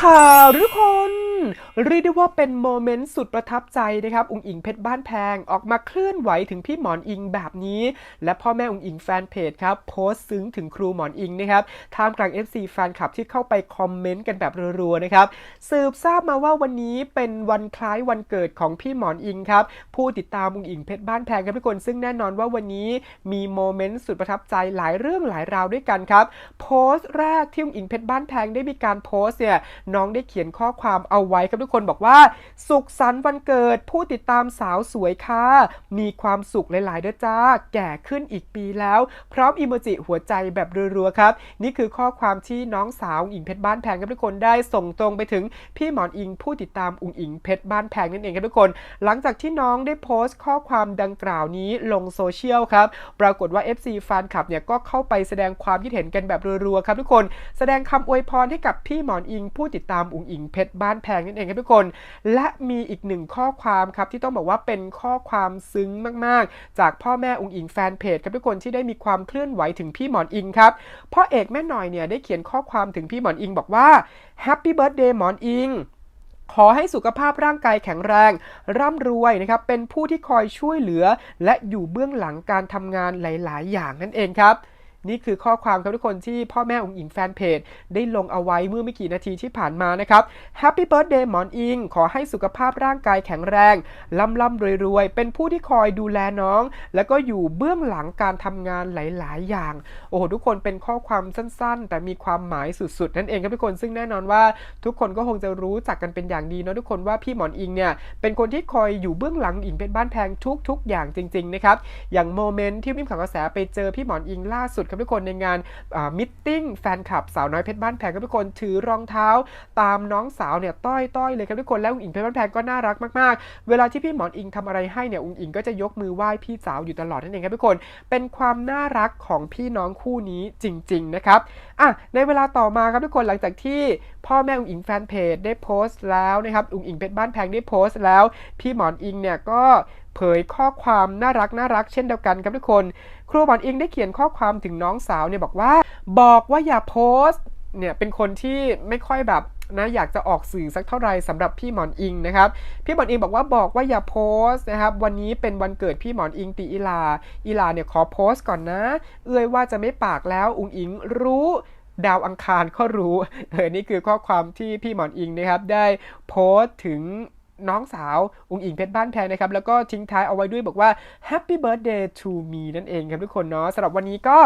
ข่าวทุกคน เรียกได้ว่าเป็นโมเมนต์สุดประทับใจนะครับ อุงอิงเพชรบ้านแพงออกมาเคลื่อนไหวถึงพี่หมอนอิงแบบนี้ และพ่อแม่อุงอิงแฟนเพจครับโพสต์ซึ้งถึงครูหมอนอิงนะครับท่ามกลาง FC แฟนคลับที่เข้าไปคอมเมนต์กันแบบรัวๆนะครับสืบทราบมาว่าวันนี้เป็นวันคล้ายวันเกิดของพี่หมอนอิงครับผู้ติดตามอุงอิงเพชรบ้านแพงครับทุกคนซึ่งแน่นอนว่าวันนี้มีโมเมนต์สุดประทับใจหลายเรื่องหลายราวด้วยกันครับโพสต์แรกที่อุงอิงเพชรบ้านแพงได้มีการโพสต์เนี่ยน้องได้เขียนข้อความเอาไว้ครับทุกคนบอกว่า สุขสันต์วันเกิดผู้ติดตามสาวสวยค่ะ มีความสุขหลายๆเด้อจ้า แก่ขึ้นอีกปีแล้ว พร้อมอิโมจิหัวใจแบบรัวๆครับ นี่คือข้อความที่น้องสาวอิงเพชรบ้านแพงครับทุกคนได้ส่งตรงไปถึงพี่หมอนอิงผู้ติดตามอุ๋งอิงเพชรบ้านแพงนั่นเองครับทุกคน หลังจากที่น้องได้โพสต์ข้อความดังกล่าวนี้ลงโซเชียลครับ ปรากฏว่า FC แฟนคลับเนี่ยก็เข้าไปแสดงความคิดเห็นกันแบบรัวๆครับทุกคน แสดงคำอวยพรให้กับพี่หมอนอิงผู้ติดตามอุ๋งอิงเพชรบ้านแพงนั่นเองครับทุกคน และมีอีกหนึ่งข้อความครับที่ต้องบอกว่าเป็นข้อความซึ้งมากๆ จากพ่อแม่อุ๋งอิงแฟนเพจครับทุกคนที่ได้มีความเคลื่อนไหวถึงพี่หมอนอิงครับพ่อเอกแม่หน่อยเนี่ยได้เขียนข้อความถึงพี่หมอนอิงบอกว่า Happy Birthday หมอนอิงขอให้สุขภาพร่างกายแข็งแรง ร่ำรวยนะครับ เป็นผู้ที่คอยช่วยเหลือ และอยู่เบื้องหลังการทำงานหลาย ๆ อย่างนั่นเองครับ นี่คือข้อความครับทุกคนที่พ่อแม่องค์อิงแฟนเพจได้ลงเอาไว้เมื่อไม่กี่นาทีที่ผ่านมานะครับ Happy Birthday หมอนอิง ขอให้สุขภาพร่างกายแข็งแรงล่ำล่ำรวยๆ เป็นผู้ที่คอยดูแลน้อง แล้วก็อยู่เบื้องหลังการทำงานหลายๆ อย่าง โอ้โหทุกคนเป็นข้อความสั้นๆ แต่มีความหมายสุดๆ นั่นเองครับทุกคนซึ่งแน่นอนว่าทุกคนก็คงจะรู้จักกันเป็นอย่างดีเนาะทุกคนว่าพี่หมอนอิงเนี่ยเป็นคนที่คอยอยู่เบื้องหลังอิงเป็นบ้านแพงทุกๆ อย่างจริงๆนะครับอย่างโมเมนต์ที่ริมข่าวกระแสไปเจอพี่หมอนอิงล่าสุดครับทุกคนในงานมิทติ้งแฟนคลับสาวน้อยเพชรบ้านแพงครับทุกคนถือรองเท้า ตามน้องสาวเนี่ยต้อยๆเลยครับทุกคนแล้วอุ๋งอิงเพชรบ้านแพงก็น่ารักมากๆ เวลาที่พี่หมอนอิงทำอะไรให้เนี่ยอุ๋งอิงก็จะยกมือไหว้พี่สาวอยู่ตลอดนั่นเองครับทุกคน เป็นความน่ารักของพี่น้องคู่นี้จริง ๆ นะครับอะในเวลาต่อมาครับทุกคนหลังจากที่พ่อแม่อุ๋งอิงแฟนเพจได้โพสต์แล้วนะครับอุ๋งอิงเพชรบ้านแพงได้โพสต์แล้ว พี่หมอนอิงเนี่ยก็ เผยข้อความน่ารักน่ารักเช่นเดียวกันครับทุกคน ครูหมอนอิงได้เขียนข้อความถึงน้องสาวเนี่ยบอกว่า บอกว่าอย่าโพสต์เนี่ยเป็นคนที่ไม่ค่อยแบบนะอยากจะออกสื่อสักเท่าไหร่สำหรับพี่หมอนอิงนะครับพี่หมอนอิงบอกว่าบอกว่าอย่าโพสต์นะครับวันนี้เป็นวันเกิดพี่หมอนอิงตีอีลาอีลาเนี่ยขอโพสต์ก่อนนะ เอื้อยว่าจะไม่ปากแล้วอุงอิงรู้ดาวอังคารก็รู้เออนี่คือข้อความที่พี่หมอนอิงนะครับได้โพสต์ถึง น้องสาวอุงอิงเพชรบ้านแพงนะครับ แล้วก็ทิ้งท้ายเอาไว้ด้วยบอกว่า Happy Birthday to me นั่นเองครับทุกคนเนาะสำหรับวันนี้ก็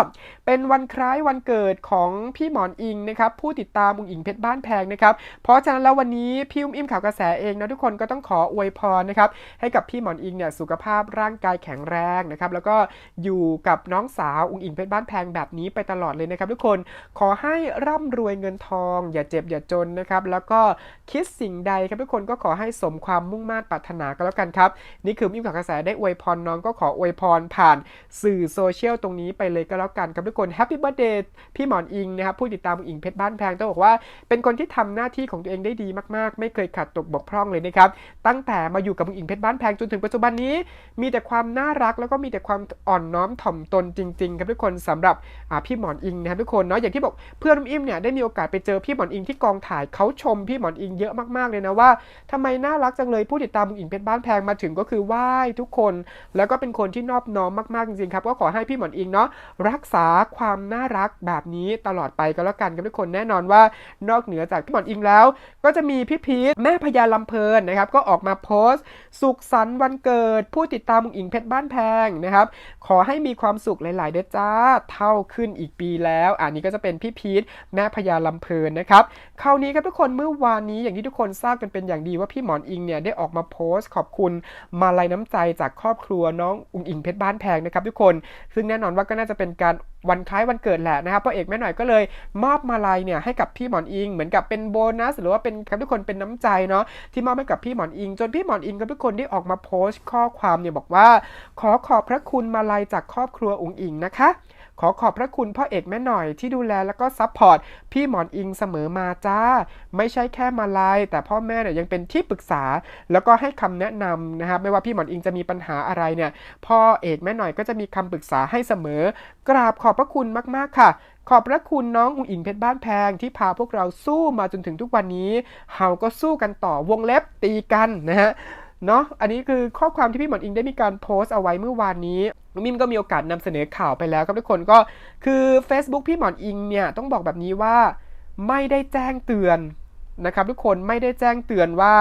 เป็นวันคล้ายวันเกิดของพี่หมอนอิงนะครับ ผู้ติดตามอุงอิงเพชรบ้านแพงนะครับ เพราะฉะนั้นแล้ววันนี้พี่อุ้มอิ่มข่าวกระแสเองนะทุกคนก็ต้องขออวยพรนะครับให้กับพี่หมอนอิงเนี่ยสุขภาพร่างกายแข็งแรงนะครับแล้วก็อยู่กับน้องสาวอุงอิงเพชรบ้านแพงแบบนี้ไปตลอดเลยนะครับ ทุกคนขอให้ร่ำรวยเงินทอง อย่าเจ็บอย่าจนนะครับแล้วก็คิดสิ่งใดครับทุกคนก็ขอให้สมความมุ่งมั่นปรารถนาก็แล้วกันครับ นี่คืออิ่มข่าวกระแสได้อวยพรน้องก็ขออวยพรผ่านสื่อโซเชียลตรงนี้ไปเลยก็แล้วกันครับทุกคนแฮปปี้เบิร์ดเดย์พี่หมอนอิงนะครับผู้ติดตามอิงเพชรบ้านแพงต้องบอกว่า เป็นคนที่ทำหน้าที่ของตัวเองได้ดีมากๆ ไม่เคยขาดตกบกพร่องเลยนะครับตั้งแต่มาอยู่กับอิงเพชรบ้านแพงจนถึงปัจจุบันนี้ มีแต่ความน่ารักแล้วก็มีแต่ความอ่อนน้อมถ่อมตนจริงๆครับทุกคนสำหรับพี่หมอนอิงนะครับทุกคนเนาะอย่างที่บอกเพื่อนอิ่มเนี่ยได้มีโอกาสไปเจอพี่หมอนอิงที่กองถ่ายเขาชมพี่หมอนอิงเยอะมากๆเลยนะว่าทำไมน่ารักจังเลยผู้ติดตามอุงอิงเพชรบ้านแพงมาถึงก็คือไหว้ทุกคน แล้วก็เป็นคนที่นอบน้อมมากๆจริงๆครับก็ขอให้พี่หมอนอิงเนาะรักษาความน่ารักแบบนี้ตลอดไปก็แล้วกันครับทุกคนแน่นอนว่านอกเหนือจากพี่หมอนอิงแล้ว ก็จะมีพี่พีทแม่พญาลำเพลินนะครับก็ออกมาโพสต์ สุขสันต์วันเกิด ผู้ติดตามอุงอิงเพชรบ้านแพงนะครับขอให้มีความสุขหลาย ๆ เด้อจ้าเท่าขึ้นอีกปีแล้ว อันนี้ก็จะเป็นพี่พีทแม่พญาลำเพลินนะครับคราวนี้ครับทุกคนเมื่อวานนี้อย่างที่ทุกคนทราบกันเป็นอย่างดีว่าพี่หมอนอิงเนี่ยได้ออกมาโพสต์ ขอบคุณมาลัยน้ำใจจากครอบครัวน้องอุงอิงเพชรบ้านแพงนะครับทุกคน ซึ่งแน่นอนว่าก็น่าจะเป็นการวันคล้ายวันเกิดแหละนะครับพ่อเอกแม่หน่อยก็เลยมอบมาลัยเนี่ยให้กับพี่หมอนอิง เหมือนกับเป็นโบนัส หรือว่าเป็นครับทุกคนเป็นน้ำใจเนาะที่มอบให้กับพี่หมอนอิง จนพี่หมอนอิงกับทุกคนได้ออกมาโพสต์ข้อความเนี่ยบอกว่า ขอขอบพระคุณมาลัยจากครอบครัวอุงอิงนะคะ ขอขอบพระคุณพ่อเอกแม่หน่อยที่ดูแลแล้วก็ซัพพอร์ตพี่หมอนอิงเสมอมาจ้า ไม่ใช่แค่มาลายแต่พ่อแม่เนี่ยยังเป็นที่ปรึกษา แล้วก็ให้คำแนะนำนะครับไม่ว่าพี่หมอนอิงจะมีปัญหาอะไรเนี่ยพ่อเอกแม่หน่อยก็จะมีคำปรึกษาให้เสมอ กราบขอบพระคุณมาก ๆ ค่ะขอบพระคุณน้องอุ๋งอิงเพชรบ้านแพงที่พาพวกเราสู้มาจนถึงทุกวันนี้ เฮาก็สู้กันต่อวงเล็บตีกันนะฮะ เนาะอันนี้คือข้อความที่พี่หมอนอิงได้มีการโพสต์เอาไว้เมื่อวานนี้มิมก็มีโอกาสนำเสนอข่าวไปแล้วครับทุกคนก็คือ Facebook พี่หมอนอิงเนี่ยต้องบอกแบบนี้ว่าไม่ได้แจ้งเตือนนะครับ ทุกคนไม่ได้แจ้งเตือนว่า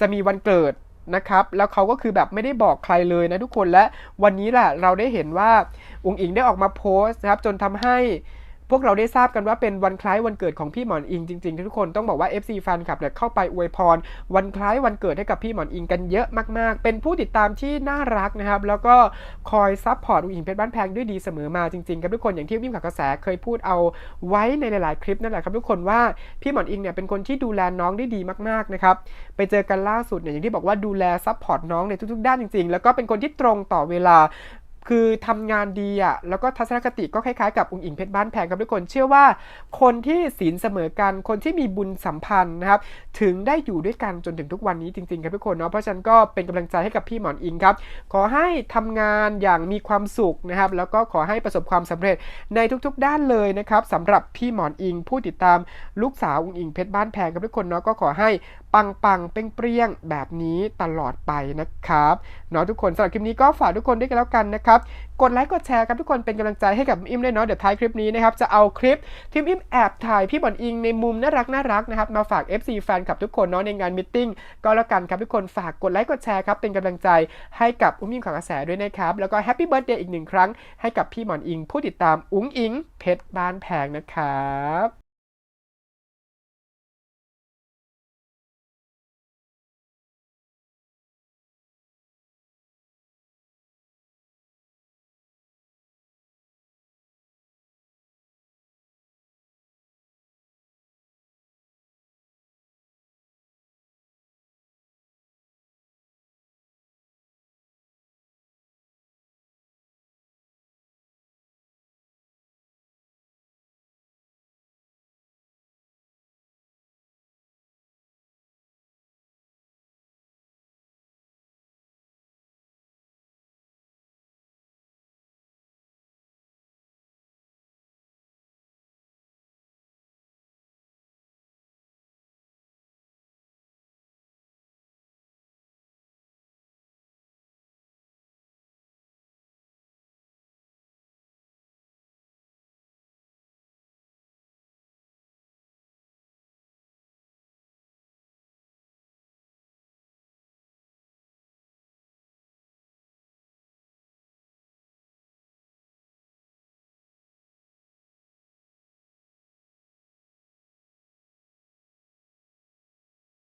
จะมีวันเกิดนะครับแล้วเขาก็คือแบบไม่ได้บอกใครเลยนะทุกคนและวันนี้แหละเราได้เห็นว่าอุ๋งอิงได้ออกมาโพสต์นะครับจนทำให้ พวกเราได้ทราบกันว่าเป็นวันคล้ายวันเกิดของพี่หมอนอิงจริงๆ ทุกคนต้องบอกว่า FC แฟนคลับเนี่ยเข้าไปอวยพร วันคล้ายวันเกิดให้กับพี่หมอนอิงกันเยอะมากๆ เป็นผู้ติดตามที่น่ารักนะครับ แล้วก็คอยซัพพอร์ตอุ๋งอิงเพชรบ้านแพงด้วยดีเสมอมาจริงๆครับทุกคนอย่างที่วิ่งขับกระแสเคยพูดเอาไว้ในหลายๆคลิปนั่นแหละครับทุกคนว่าพี่หมอนอิงเนี่ยเป็นคนที่ดูแลน้องได้ดีมากๆนะครับไปเจอกันล่าสุดเนี่ยอย่างที่บอกว่าดูแลซัพพอร์ตน้องในทุกๆ ด้านจริงๆ แล้วก็เป็นคนที่ตรงต่อเวลา คือทำงานดีอะแล้วก็ทัศนคติก็คล้ายๆกับองค์อิงเพชรบ้านแพงครับทุกคนเชื่อว่าคนที่ศีลเสมอกันคนที่มีบุญสัมพันธ์นะครับ ถึงได้อยู่ด้วยกันจนถึงทุกวันนี้จริงๆครับทุกคนเนาะเพราะฉะนั้นก็เป็นกำลังใจให้กับพี่หมอนอิงครับ ขอให้ทำงานอย่างมีความสุขนะครับ แล้วก็ขอให้ประสบความสำเร็จในทุกๆ ด้านเลยนะครับสำหรับพี่หมอนอิงผู้ติดตามลูกสาวองค์อิงเพชรบ้านแพงครับทุกคนเนาะก็ขอให้ ปังปังๆเปรี้ยงเปรี้ยงๆ แบบนี้ตลอดไปนะครับเนาะทุกคนสำหรับคลิปนี้ก็ฝากทุกคนด้วยกันแล้วกันนะครับ กดไลค์กดแชร์ครับทุกคนเป็นกำลังใจให้กับอิมด้วยเนาะเดี๋ยวท้ายคลิปนี้นะครับจะเอาคลิปที่อิมแอบถ่ายพี่บอลอิงในมุมน่ารักน่ารักนะครับมาฝาก FC แฟนคลับทุกคนเนาะในงานมิทติ้งก็แล้วกันครับทุกคนฝากกดไลค์กดแชร์ครับเป็นกำลังใจให้กับอุ้มอิมข่าวกระแสด้วยนะครับแล้วก็แฮปปี้เบิร์ดเดย์อีกหนึ่งครั้งให้กับพี่หมอนอิง ผู้ติดตามอุ้งอิงเพชรบ้านแพงนะครับ